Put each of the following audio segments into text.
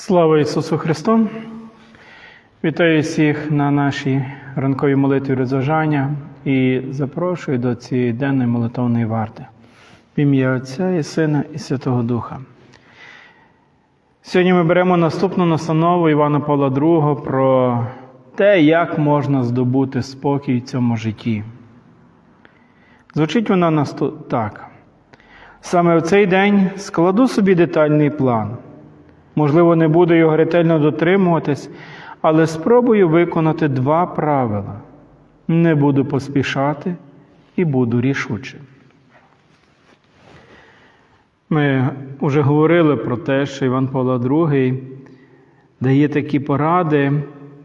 Слава Ісусу Христу! Вітаю всіх на нашій ранковій молитві розважання і запрошую до цієї денної молитовної варти. В ім'я Отця і Сина і Святого Духа. Сьогодні ми беремо наступну настанову Івана Павла II про те, як можна здобути спокій в цьому житті. Звучить вона так. Саме в цей день складу собі детальний план. Можливо, не буду його ретельно дотримуватись, але спробую виконати два правила: не буду поспішати і буду рішучим. Ми вже говорили про те, що Іван Павло II дає такі поради.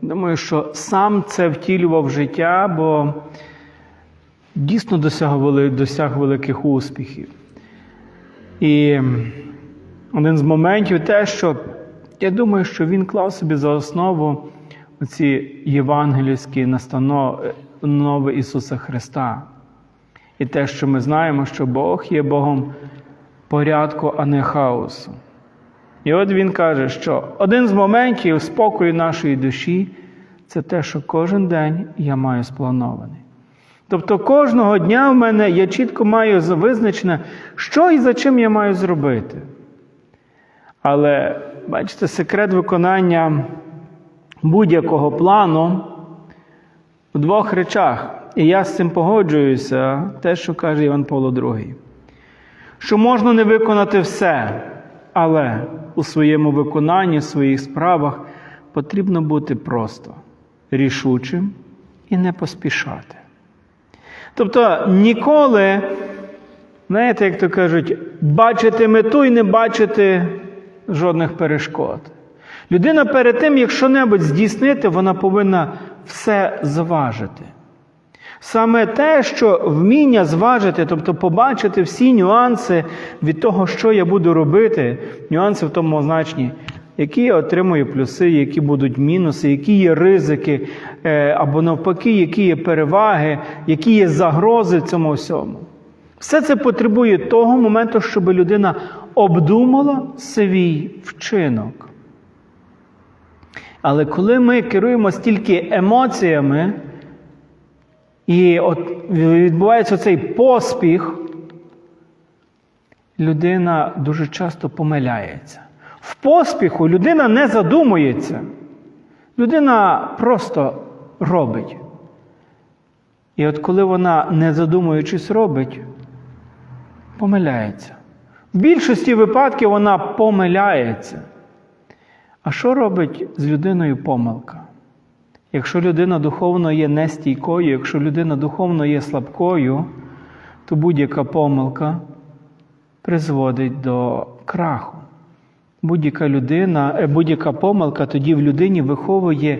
Думаю, що сам це втілював в життя, бо дійсно досяг, великих успіхів. І один з моментів те, що я думаю, що він клав собі за основу ці євангельські настанови Ісуса Христа. І те, що ми знаємо, що Бог є Богом порядку, а не хаосу. І от він каже, що один з моментів спокою нашої душі це те, що кожен день я маю спланований. Тобто кожного дня в мене я чітко маю визначене, що і за чим я маю зробити. Але бачите, секрет виконання будь-якого плану у двох речах. І я з цим погоджуюся, те, що каже Іван Павло II. Що можна не виконати все, але у своєму виконанні, в своїх справах потрібно бути просто рішучим і не поспішати. Тобто ніколи, знаєте, як то кажуть, бачити мету і не бачити жодних перешкод. Людина перед тим, як що-небудь здійснити, вона повинна все зважити. Саме те, що вміння зважити, тобто побачити всі нюанси від того, що я буду робити, нюанси в тому значенні, які я отримую плюси, які будуть мінуси, які є ризики, е, або навпаки, які є переваги, які є загрози в цьому всьому. Все це потребує того моменту, щоб людина обдумала свій вчинок. Але коли ми керуємося тільки емоціями, і от відбувається цей поспіх, людина дуже часто помиляється. В поспіху людина не задумується. Людина просто робить. І от коли вона, не задумуючись, робить, помиляється. В більшості випадків вона помиляється. А що робить з людиною помилка? Якщо людина духовно є нестійкою, якщо людина духовно є слабкою, то будь-яка помилка призводить до краху. Будь-яка людина, е, будь-яка помилка тоді в людині виховує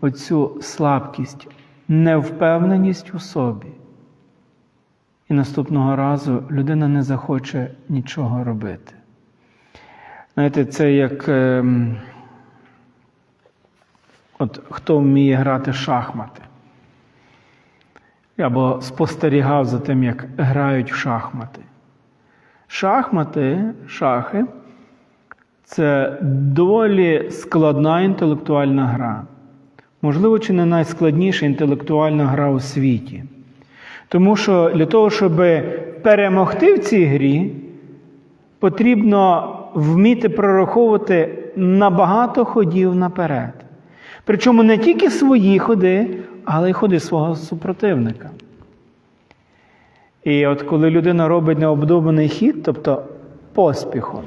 оцю слабкість, невпевненість у собі. І наступного разу людина не захоче нічого робити. Знаєте, це як. ем, От хто вміє грати шахмати? Або спостерігав за тим, як грають в шахмати. Шахмати, шахи це доволі складна інтелектуальна гра. Можливо, чи не найскладніша інтелектуальна гра у світі. Тому що для того, щоб перемогти в цій грі, потрібно вміти прораховувати набагато ходів наперед. Причому не тільки свої ходи, але й ходи свого супротивника. І от коли людина робить необдуманий хід, тобто поспіхом,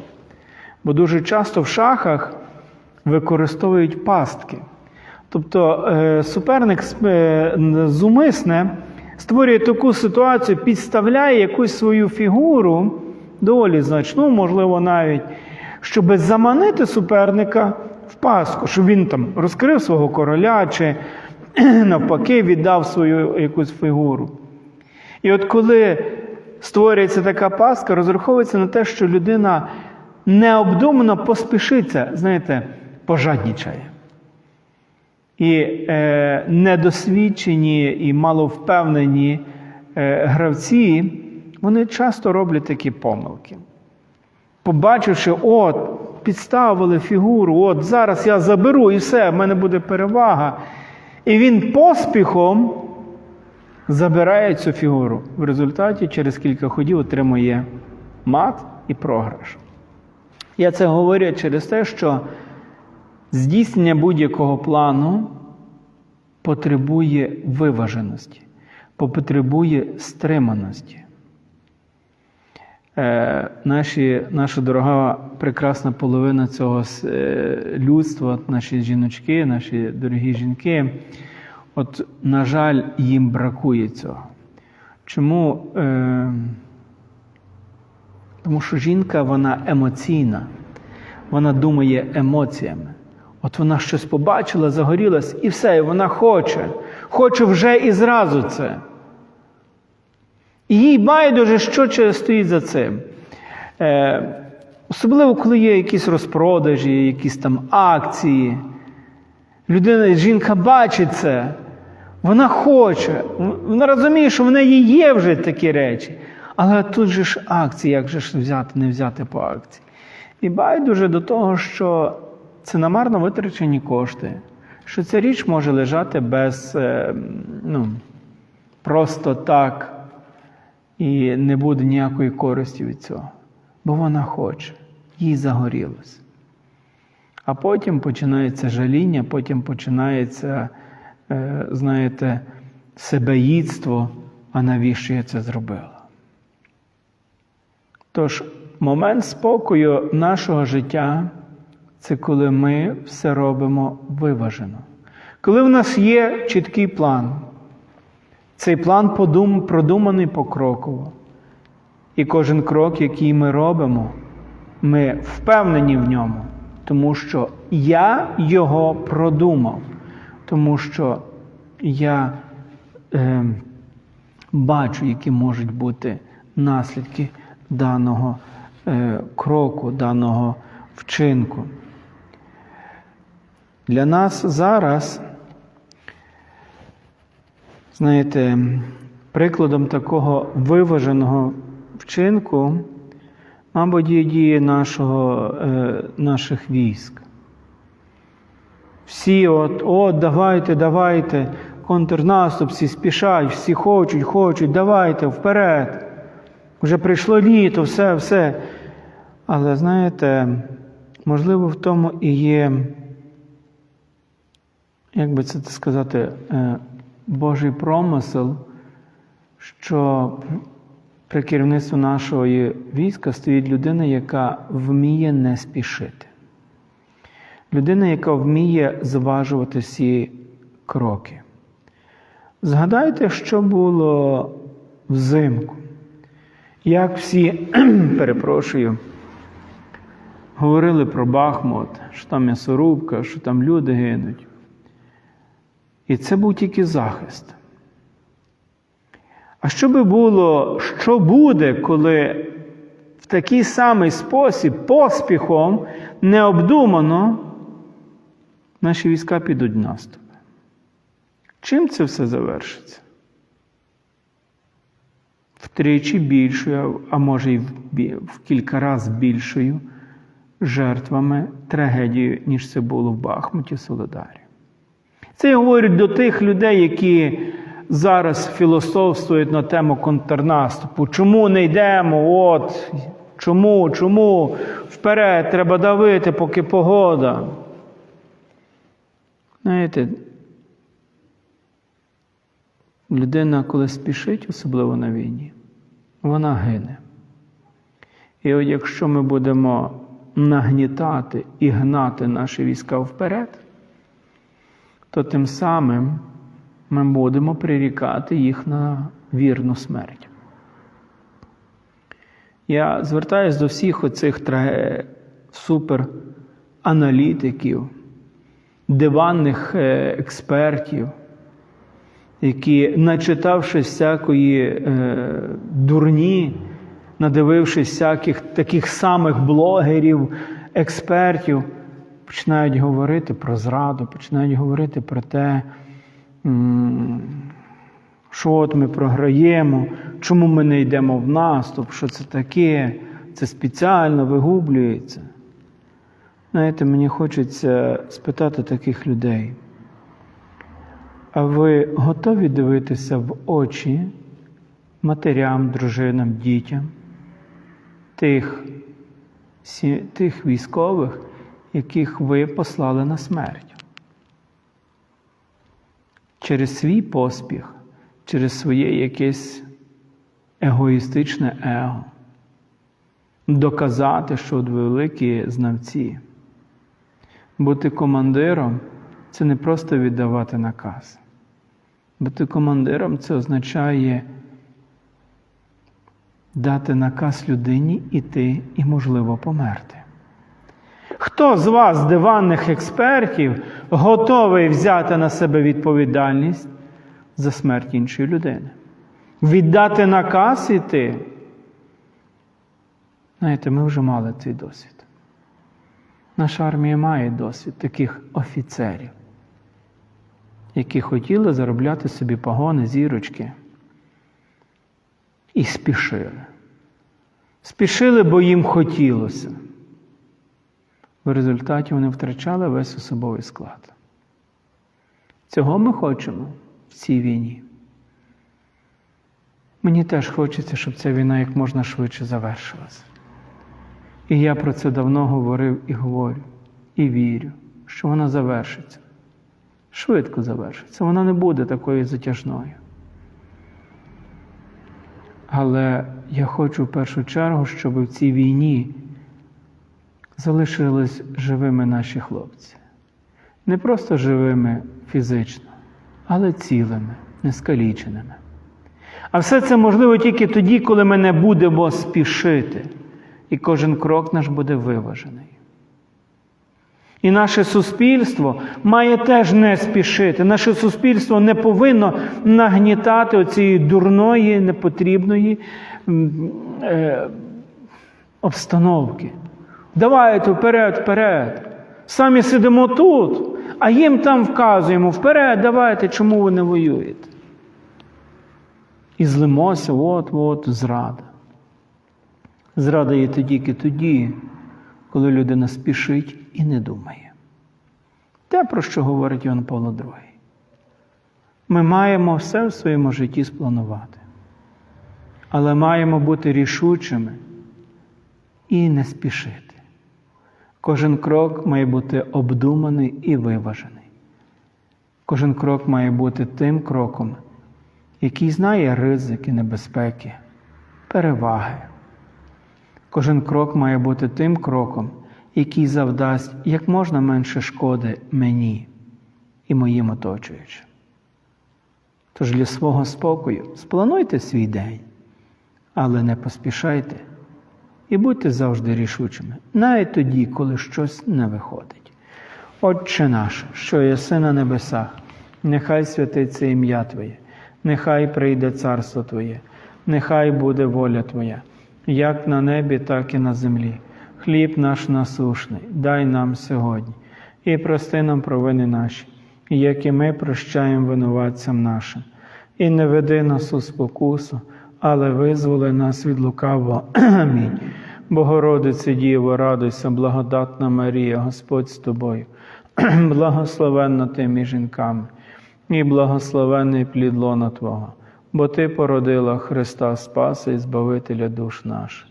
бо дуже часто в шахах використовують пастки. Тобто е, суперник е, зумисне створює таку ситуацію, підставляє якусь свою фігуру, доволі значну, можливо, навіть, щоб заманити суперника в пастку, щоб він там розкрив свого короля чи навпаки віддав свою якусь фігуру. І от коли створюється така пастка, розраховується на те, що людина необдумано поспішиться, знаєте, пожаднічає. І е, недосвідчені і маловпевнені е, гравці, вони часто роблять такі помилки. Побачивши, от, підставили фігуру, от зараз я заберу і все, в мене буде перевага. І він поспіхом забирає цю фігуру. В результаті через кілька ходів отримує мат і програш. Я це говорю через те, що здійснення будь-якого плану потребує виваженості, потребує стриманості. Е, наші, наша дорога прекрасна половина цього е, людства, наші жіночки, наші дорогі жінки, от, на жаль, їм бракує цього. Чому? Е, тому що жінка вона емоційна, вона думає емоціями. От вона щось побачила, загорілась, і все, і вона хоче. Хоче вже і зразу це. І їй байдуже, що стоїть за цим. Е, особливо, коли є якісь розпродажі, якісь там акції. Людина, жінка бачить це, вона хоче, вона розуміє, що в неї є вже такі речі. Але тут же ж акції, як же ж взяти, не взяти по акції. І байдуже до того, що це намарно витрачені кошти, що ця річ може лежати без, е, ну, просто так, і не буде ніякої користі від цього. Бо вона хоче, їй загорілося. А потім починається жаління, потім починається, е, знаєте, себеїдство, а навіщо я це зробила? Тож, момент спокою нашого життя це коли ми все робимо виважено. Коли в нас є чіткий план, цей план подум, продуманий покроково. І кожен крок, який ми робимо, ми впевнені в ньому, тому що я його продумав, тому що я е, бачу, які можуть бути наслідки даного е, кроку, даного вчинку. Для нас зараз, знаєте, прикладом такого виваженого вчинку, мабуть, є дії нашого, е, наших військ. Всі от, от, давайте, давайте, контрнаступ, всі спішають, всі хочуть, хочуть, давайте, вперед. Вже прийшло літо, все, все. Але знаєте, можливо, в тому і є, як би це сказати, е, Божий промисел, що при керівництві нашого війська стоїть людина, яка вміє не спішити. Людина, яка вміє зважувати всі кроки. Згадайте, що було взимку. Як всі, перепрошую, говорили про Бахмут, що там м'ясорубка, що там люди гинуть. І це був тільки захист. А що би було, що буде, коли в такий самий спосіб, поспіхом, необдумано, наші війська підуть в наступ? Чим це все завершиться? Втричі більшою, а може й в, кілька разів більшою жертвами трагедією, ніж це було в Бахмуті Солодарі. Це я говорю до тих людей, які зараз філософствують на тему контрнаступу. Чому не йдемо? От, чому, чому? Вперед, треба давити, поки погода. Знаєте, людина, коли спішить, особливо на війні, вона гине. І от якщо ми будемо нагнітати і гнати наші війська вперед, то тим самим ми будемо прирікати їх на вірну смерть. Я звертаюся до всіх оцих супераналітиків, диванних е, експертів, які, начитавшись всякої е, дурні, надивившись всяких таких самих блогерів, експертів, починають говорити про зраду, починають говорити про те, що от ми програємо, чому ми не йдемо в наступ, що це таке, це спеціально вигублюється. Знаєте, мені хочеться спитати таких людей. А ви готові дивитися в очі матерям, дружинам, дітям тих, тих військових, яких ви послали на смерть? Через свій поспіх, через своє якесь егоїстичне его, доказати, що от великі знавці. Бути командиром це не просто віддавати наказ. Бути командиром це означає дати наказ людині іти і, можливо, померти. Хто з вас, диванних експертів, готовий взяти на себе відповідальність за смерть іншої людини? Віддати наказ іти? Знаєте, ми вже мали цей досвід. Наша армія має досвід таких офіцерів, які хотіли заробляти собі погони, зірочки. І спішили. Спішили, бо їм хотілося. В результаті вони втрачали весь особовий склад. Цього ми хочемо в цій війні. Мені теж хочеться, щоб ця війна як можна швидше завершилася. І я про це давно говорив і говорю, і вірю, що вона завершиться. Швидко завершиться. Вона не буде такою затяжною. Але я хочу в першу чергу, щоб в цій війні залишились живими наші хлопці. Не просто живими фізично, але цілими, нескаліченими. А все це можливо тільки тоді, коли ми не будемо спішити, і кожен крок наш буде виважений. І наше суспільство має теж не спішити. Наше суспільство не повинно нагнітати оцієї дурної, непотрібної е, обстановки. Давайте вперед, вперед. Самі сидимо тут, а їм там вказуємо вперед, давайте, чому ви не воюєте. І злимося, от-от, зрада. Зрада є тільки тоді, коли людина спішить і не думає. Те, про що говорить Іван Павло II. Ми маємо все в своєму житті спланувати, але маємо бути рішучими і не спішити. Кожен крок має бути обдуманий і виважений. Кожен крок має бути тим кроком, який знає ризики, небезпеки, переваги. Кожен крок має бути тим кроком, який завдасть як можна менше шкоди мені і моїм оточуючим. Тож для свого спокою сплануйте свій день, але не поспішайте і будьте завжди рішучими, навіть тоді, коли щось не виходить. Отче наш, що єси на небесах, нехай святиться ім'я Твоє, нехай прийде царство Твоє, нехай буде воля Твоя, як на небі, так і на землі. Хліб наш насушний, дай нам сьогодні, і прости нам провини наші, як і ми прощаємо винуватцям нашим. І не веди нас у спокусу, але визволи нас від лукавого. Амінь. Богородице Діво, радуйся, благодатна Марія, Господь з тобою, благословенна ти між жінками, і благословенний плід лона Твого, бо Ти породила Христа Спаса і Збавителя душ наших.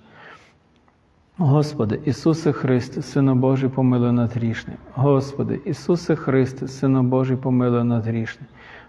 Господи, Ісусе Христе, Сину Божий, помилуй нас грішний. Господи, Ісусе Христе, Сину Божий, помилуй нас грішний.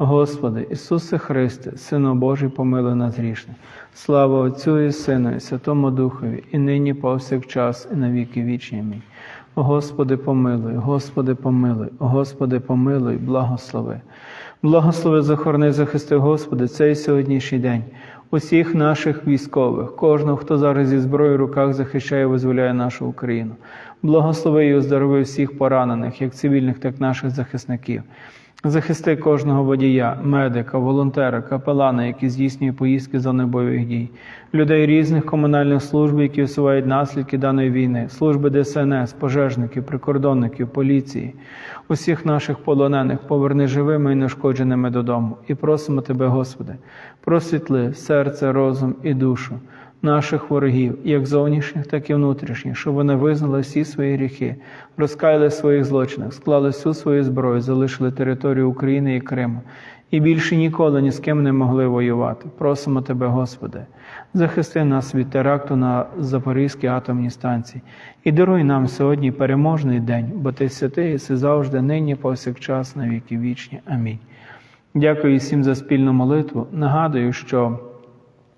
Господи, Ісусе Христе, Сину Божий, помилуй нас грішний. Слава Отцю і Сину, і Святому Духові, і нині повсякчас, і на віки вічні. Амінь. Господи, помилуй, Господи, помилуй, Господи, помилуй, благослови. Благослови, захорони, захисти, Господи, цей сьогоднішній день. Усіх наших військових, кожного, хто зараз зі зброєю в руках захищає і визволяє нашу Україну. Благослови і оздорови всіх поранених, як цивільних, так і наших захисників. Захисти кожного водія, медика, волонтера, капелана, які здійснює поїздки зони бойових дій, людей різних комунальних служб, які усувають наслідки даної війни, служби ДСНС, пожежників, прикордонників, поліції, усіх наших полонених поверни живими і нешкодженими додому. І просимо Тебе, Господи, просвітли серце, розум і душу наших ворогів, як зовнішніх, так і внутрішніх, щоб вони визнали всі свої гріхи, розкаяли своїх злочинах, склали всю свою зброю, залишили територію України і Криму. І більше ніколи ні з ким не могли воювати. Просимо Тебе, Господи, захисти нас від теракту на Запорізькій атомній станції і даруй нам сьогодні переможний день, бо Ти святий, і завжди, нині, повсякчас, на віки вічні. Амінь. Дякую всім за спільну молитву. Нагадую, що